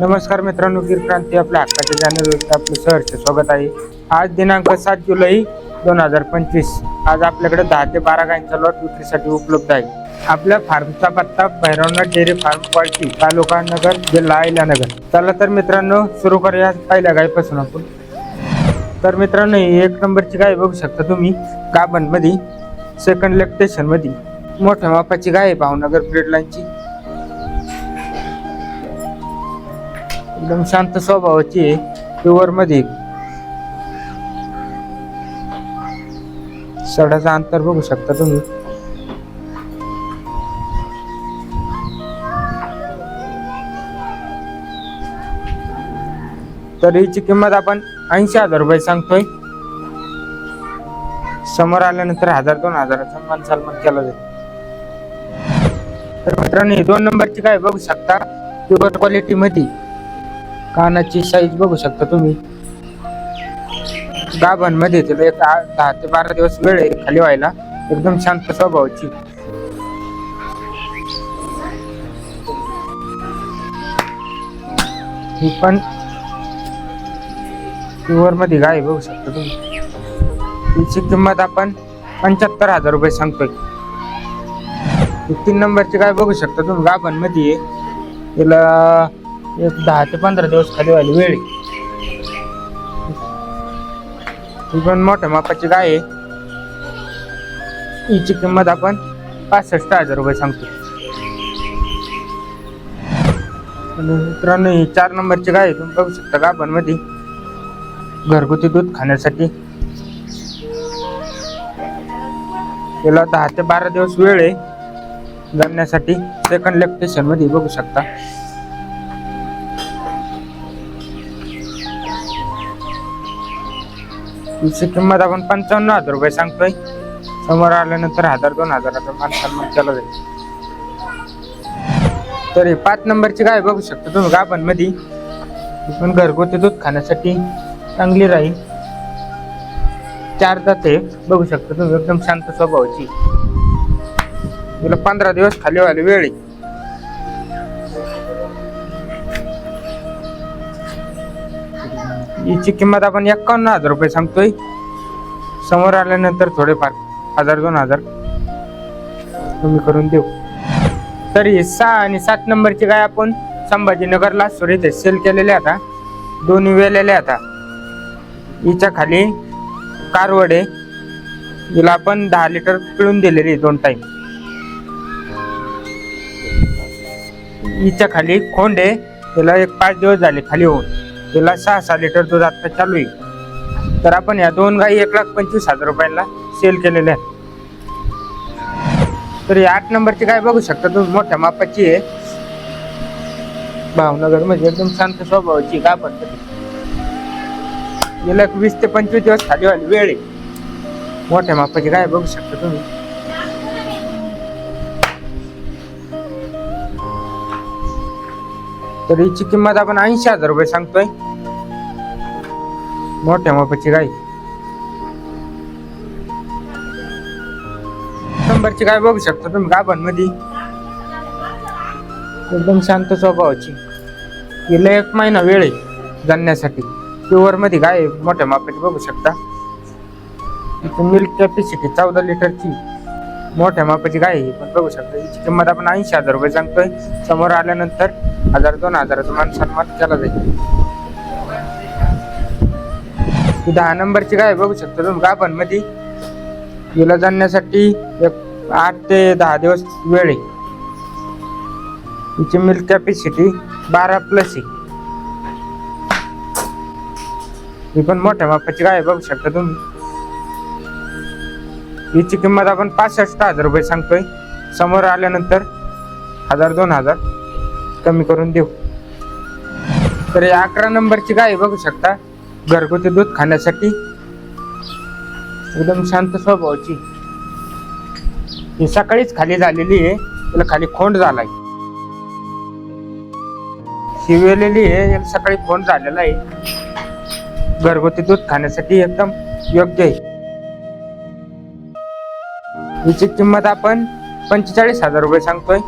नमस्कार मित्रांनो क्रांती आपल्या हक्काच्या चॅनलवरती आपलं सहर्ष स्वागत आहे. आज दिनांक सात जुलै दोन हजार पंचवीस. आज आपल्याकडे दहा ते बारा गायींचा लॉट विक्रीसाठी उपलब्ध आहे. आपल्या फार्मचा पत्ता Bhairavnath dairy farm party taluka Nagar जिल्हा अहिल्यानगर. चला तर मित्रांनो सुरू करूया पहिल्या गायीपासून आपण. तर मित्रांनो ही एक नंबरची गाय बघू शकता तुम्ही गाभण सेकंड लेक्टेशनमध्ये मोठ्या मापाची गाय आहे भावनगर ब्रेड लाईनची एकदम शांत स्वभावाची प्युअरमध्ये सडाचं अंतर बघू शकता तुम्ही. तर हिची किंमत आपण ऐंशी हजार रुपये सांगतोय. समोर आल्यानंतर हजार दोन हजाराचा मान सन्मान केला जाईल. तर मित्रांनो दोन नंबरची काय बघू शकता. प्युअर क्वालिटी मध्ये. कानाची साईज बघू शकता तुम्ही. गाभणमध्ये तिला एक दहा ते बारा दिवस वेळ आहे खाली व्हायला. एकदम शांत स्वभावाची. ही पण प्युअरमध्ये गाय बघू शकता तुम्ही. तिची किंमत आपण पंच्याहत्तर हजार रुपये सांगतोय. ही तीन नंबरची गाय बघू शकता तुम्ही गाभणमध्ये तिला एक दहा ते पंधरा दिवस खाली व्हायला वेळ आहे. ही पण मोठ्या मापाची गाय आहे. हिची किंमत आपण पासष्ट हजार रुपये सांगतो. आणि मित्रांनो ही चार नंबरची गाय आहे. तुम्ही बघू शकता गाभणमध्ये घरगुती दूध खाण्यासाठी. तिला दहा ते बारा दिवस वेळ आहे. जमण्यासाठी सेकंड लेक्टेशनमध्ये बघू शकता. तिची किंमत आपण पंचावन्न हजार रुपये सांगतोय. समोर आल्यानंतर हजार दोन हजाराचा मान सन्मान केला जाईल. तर हे पाच नंबरची गाय बघू शकता तुम्ही गाभणमध्ये पण घरगुती दूध खाण्यासाठी चांगली राहील. चार जाते बघू शकता तुम्ही एकदम शांत स्वभावाची. तुला पंधरा दिवस खाली व्हायला वेळ आहे. हिची किंमत आपण एकावन्न हजार रुपये सांगतोय. समोर आल्यानंतर थोडेफार हजार दोन हजार कमी करून देऊ. तरी सहा आणि सात नंबरची गाय आपण संभाजीनगरला सुरेत सेल केलेले आता. दोन्ही वेलेले आता. हिच्या खाली कारवडे हिला आपण दहा लिटर पिळून दिलेली दोन टाईम हिच्या खाली खोंडे हिला एक पाच दिवस झाले खाली होऊन. तिला सहा सहा लिटर दूध आता चालू आहे. तर आपण या दोन गाई एक लाख पंचवीस हजार रुपयाला सेल केलेल्या आहेत. तर या आठ नंबरची गाय बघू शकता तुम्ही मोठ्या मापाची आहे. भावनगर म्हणजे एकदम शांत स्वभावाची का पण गेल्या वीस ते पंचवीस दिवस खाली व्हायला वेळ आहे. मोठ्या मापाची गाय बघू शकता तुम्ही. तर हिची किंमत आपण ऐंशी हजार रुपये सांगतोय. मोठ्या मापाची गाय. शंभरची गाय बघू शकता तुम्ही गाभण एकदम शांत स्वभावाची. गेला एक महिना वेळ आहे जाणण्यासाठी प्युअरमध्ये गाय मोठ्या मापाची बघू शकता. मिल्क कॅपॅसिटी चौदा लिटरची मोठ्या मापाची गाय आहे ही पण बघू शकता. हिची किंमत आपण ऐंशी हजार रुपये सांगतोय. समोर आल्यानंतर हजार दोन हजाराचा मान सन्मान केला जाईल. ही दहा नंबरची गाय बघू शकता तुम्ही गाभणमध्ये हिला जाणण्यासाठी एक आठ ते दहा दिवस वेळ आहे. हिची मिल्क कॅपॅसिटी बारा प्लस आहे. ही पण मोठ्या मापाची गाय बघू शकता तुम्ही. हिची किंमत आपण पासष्ट हजार रुपये सांगतोय. समोर आल्यानंतर हजार दोन हजार कमी करून देऊ. तर अकरा नंबरची गाय बघू शकता. घरगुती दूध खाण्यासाठी एकदम शांत स्वभावाची. ही सकाळीच खाली झालेली आहे तिला खाली खोंड झालाय. शिवलेली आहे सकाळी खोंड झालेला आहे. घरगुती दूध खाण्यासाठी एकदम योग्य आहे. हिची किंमत आपण पंचेचाळीस हजार रुपये सांगतोय.